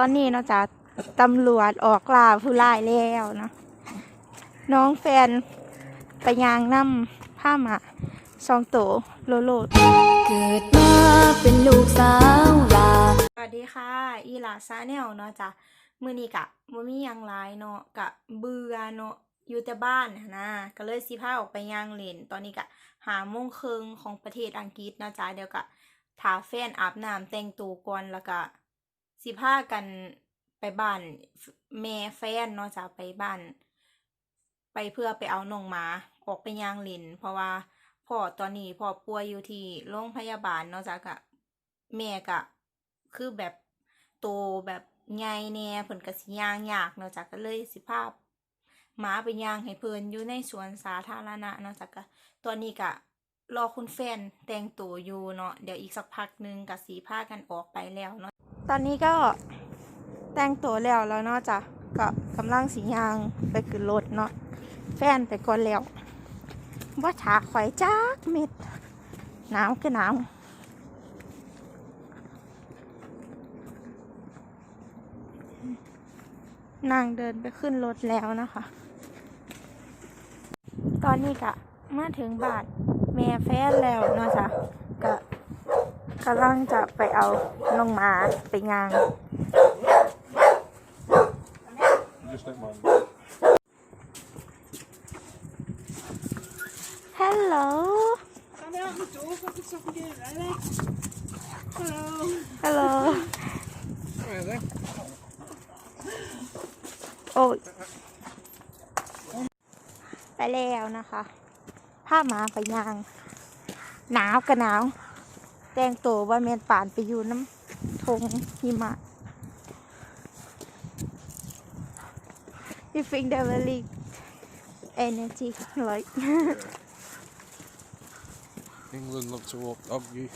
อนนี้เนาะจ๊ะตำรวจออกล่าผู้ร้ายแล้วเนาะน้องแฟนไปยางนำผ้ามาซองโตโลโลดเกิดมาเป็นลูกสาวลาสวัสดีค่ะ อีหลาซาแนลเนาะจ้ะมื้อนี้กะบ่มีหยังหลายเนาะกะเบื่อเนาะอยู่แต่บ้านหั้นนะก็เลยสิพาออกไปย่างเล่นตอนนี้กะหาโมงครึ่งของประเทศอังกฤษเนาะจ้ะเดี๋ยวกะถาแฟนอาบน้ำแต่งตัวก่อนแล้วก็ สิพากันไปบ้านแม่แฟนเนาะจ้ะไปบ้าน ไปเพื่อไปเอาน้องหมาออกไปย่างล่นเพราะว่าพ่อตอนนี้พ่อป่วยอยู่ที่โรงพยาบาลเนาะจ้ะกะแม่กะคือแบบโตแบบใหญ่แน่เพิ่นก็สิย่างยากเนาะจ้ะก็เลยสิพาพหมาไปย่างให้เพิ่นอยู่ในสวนสาธารณะเนาะจ้ะก็ตอนนี้ก็รอคุณแฟนแต่งตัวอยู่เนาะเดี๋ยวอีกสักพักหนึงก็สิพากันออกไปแล้วเนาะ ตอนนี้ก็แต่งตัวแล้วแล้วเนาะจ้ะก็กำลังสิย่างไปขึ้นรถเนาะแฟนไปก่อนแล้วว่าถาข่อยจักเม็ดหนาวก็หนาวนางเดินไปขึ้นรถแล้วนะคะ ตอนนี้กะมาถึงบ้านแม่แฟนแล้วเนาะจ้ะ กำลังจะไปเอาลงมาไปยาง Just don't mind. ฮัลโหล Kom her med door, for det så fungerer det, eller? Hallo. ฮัลโหล โอ้ยไปแล้วนะคะ ผ้าหมาไปยาง หนาวก็หนาว แต่งตัวว่าเมนป่านไปอยู่น้ำทงหิมะ You think they will leak energy like England love to walk dog you.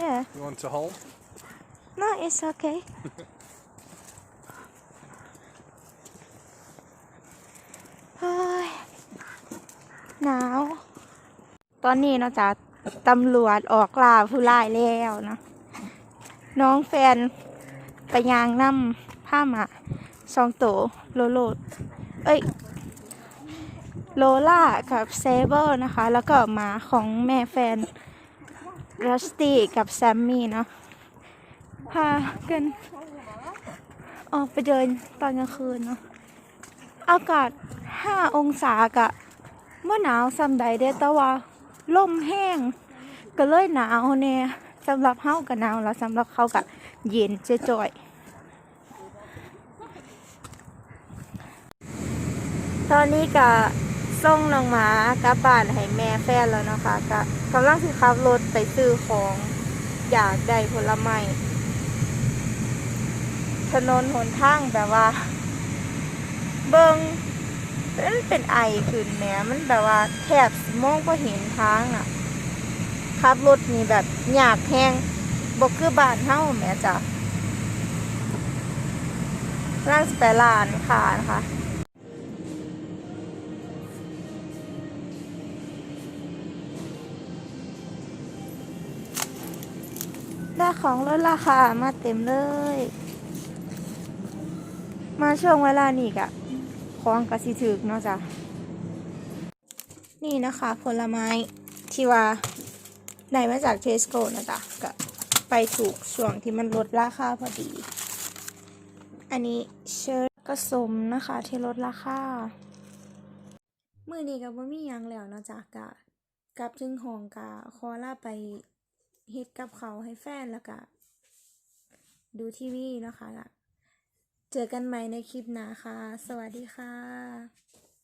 yeah You want to home? no it's okay เฮ้ยหนาวตอนนี้เนาะจ๊ะ ตำรวจออกล่าผู้ร้ายแล้วเนาะน้องแฟนไปยางน้ำผ้ามาซองโตโลโลดเอ้ยโลล่ากับเซเบอร์นะคะ แล้วก็หมาของแม่แฟนรัสตี้กับแซมมี่เนาะพากันออกไปเดินตอนกลางคืนเนาะอากาศ 5 องศากะเมื่อหนาวซำใดเดต่ว่า ลมแห้งก็เลยหนาวเนี่ยสำหรับเฮากับหนาวแล้วสำหรับเขากับเย็นเจ่อยตอนนี้ก็ส่งน้องหมากลับบ้านให้แม่แฟนแล้วนะคะก็กำลังสิขับรถไปซื้อของอยากได้ผลไม้ถนนหนทางแบบว่า เบิง มันเป็นไอขึ้นแหมมันแบบว่าแทบมองไ่เห็นทางอะขับรถนี่แบบยากแห้งบกคือบ้านเฮาแหม่จ้ะร่างสไปลานค่ะนะคะได้ของลดราคามาเต็มเลย มาช่วงเวลานี้กะ ของกระสิถึกเนาะจ้ะนี่นะคะผลไม้ที่ว่าได้มาจากเทสโก้นะจ๊ะก็ไปถูกช่วงที่มันลดราคาพอดี อันนี้เชิญกระสมนะคะที่ลดราคามือนี้ก็บ่มียังแล้วนะจ๊ะกะกลับถึงห้องกะขอลาไปเฮ็ดกับเขาให้แฟนแล้วก็ดูทีวีนะคะ เจอกันใหม่ในคลิปหน้าค่ะ สวัสดีค่ะ